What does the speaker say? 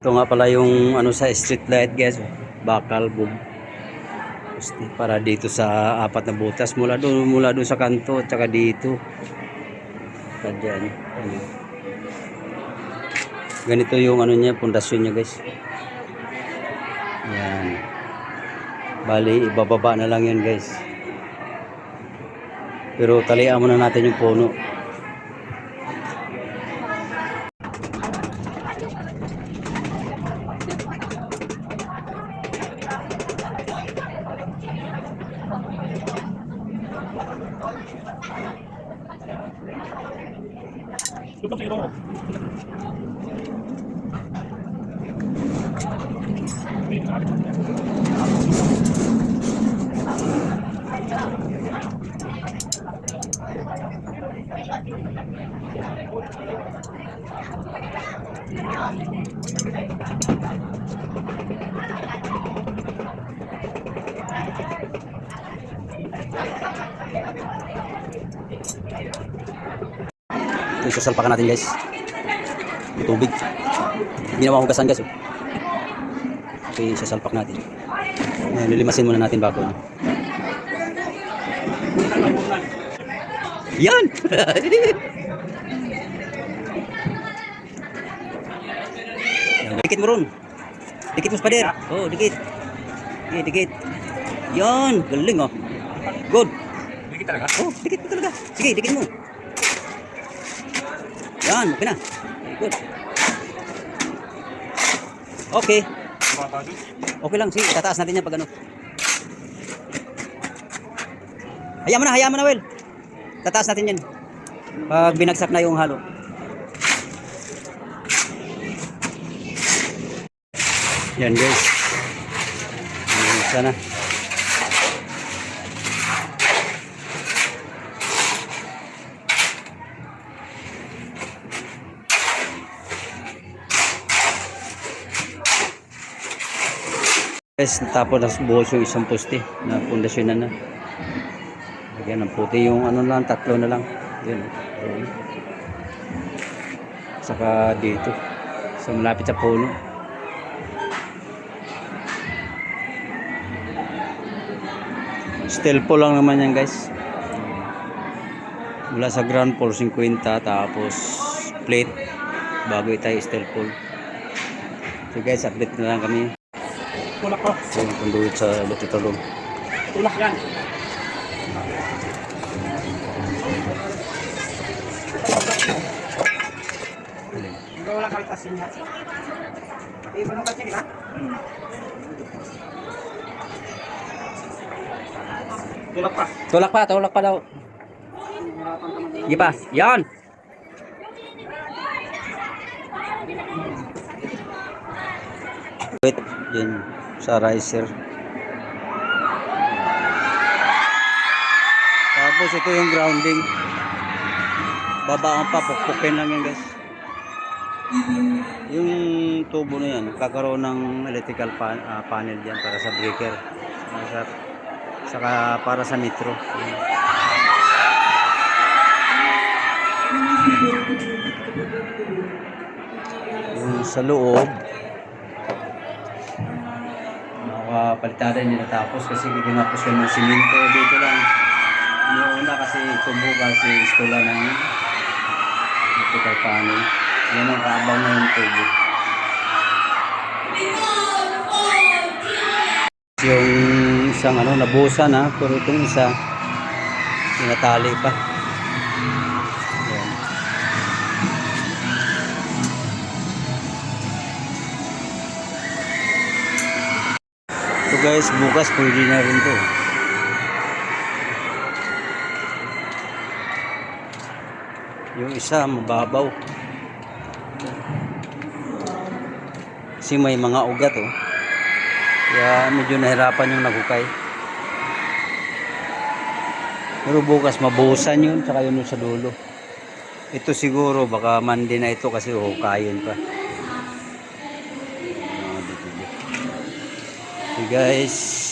Ito nga pala yung ano sa street light guys. Bakal. Gusti, para dito sa apat na butas mula doon mula doon sa kanto at saka dito. Kadyan. Ano. Ganito yung ano niya, pundasyon niya guys. Yan. Bali, ibababa na lang yan guys. Pero talian muna natin yung puno. Cukup sih dong. Thank you. Ito yung sasalpakan natin guys. May tubig. Ginawa hugasan guys. Oh. Yung sasalpak natin. Ayan, lilimasin muna natin bago. ano. Yan! dikit mo ron. Dikit mo sa pader. Oh, dikit. Okay, dikit. Yan! Galing oh. Good. Dikit talaga. Oh, dikit mo talaga. Sige, dikit mo. Yan, okay na. Good. Okay. Okay lang. Sige, tataas natin yan pag ano. Hayaan mo na, hayaan mo na, Will. Tataas natin yan. Pag binagsak na yung halo. Yan, guys. Sana. Guys, tapos na buhos yung isang poste na pundasyon na na. Lagyan ng puti yung ano lang, tatlo na lang. Ayun. Saka dito. Sa malapit sa puno. Steel po lang naman yan guys. Mula sa ground floor 50 tapos plate bago tayo steel pole. So guys, update na lang kami. Tulak ko. Yung conduit sa room. Tulak yan. Wala kaltasin niya. Ano kasi kita? Tulak pa. Tulak pa, tulak pa daw. Sige pa. Yan. Wait, yan sa riser. Tapos ito yung grounding. Babaan pa, pukpukin lang yan guys. Yung tubo na yan, kakaroon ng electrical pan- ah, panel dyan para sa breaker. Sa, saka para sa metro. Yung sa loob, nakapalitada nila tapos kasi ginapos ko ng simento dito lang. Una kasi tubo kasi istola ng electrical panel. Yan ang kaabang na tubo. Yung isang ano, nabusan ha, pero itong isa, tinatali pa. Guys, bukas pwede na rin to. Yung isa mababaw. Kasi may mga ugat oh. Kaya medyo nahirapan yung nagukay. Pero bukas mabuhusan yun, tsaka yun sa dulo. Ito siguro, baka mandi na ito kasi hukayin pa. guys.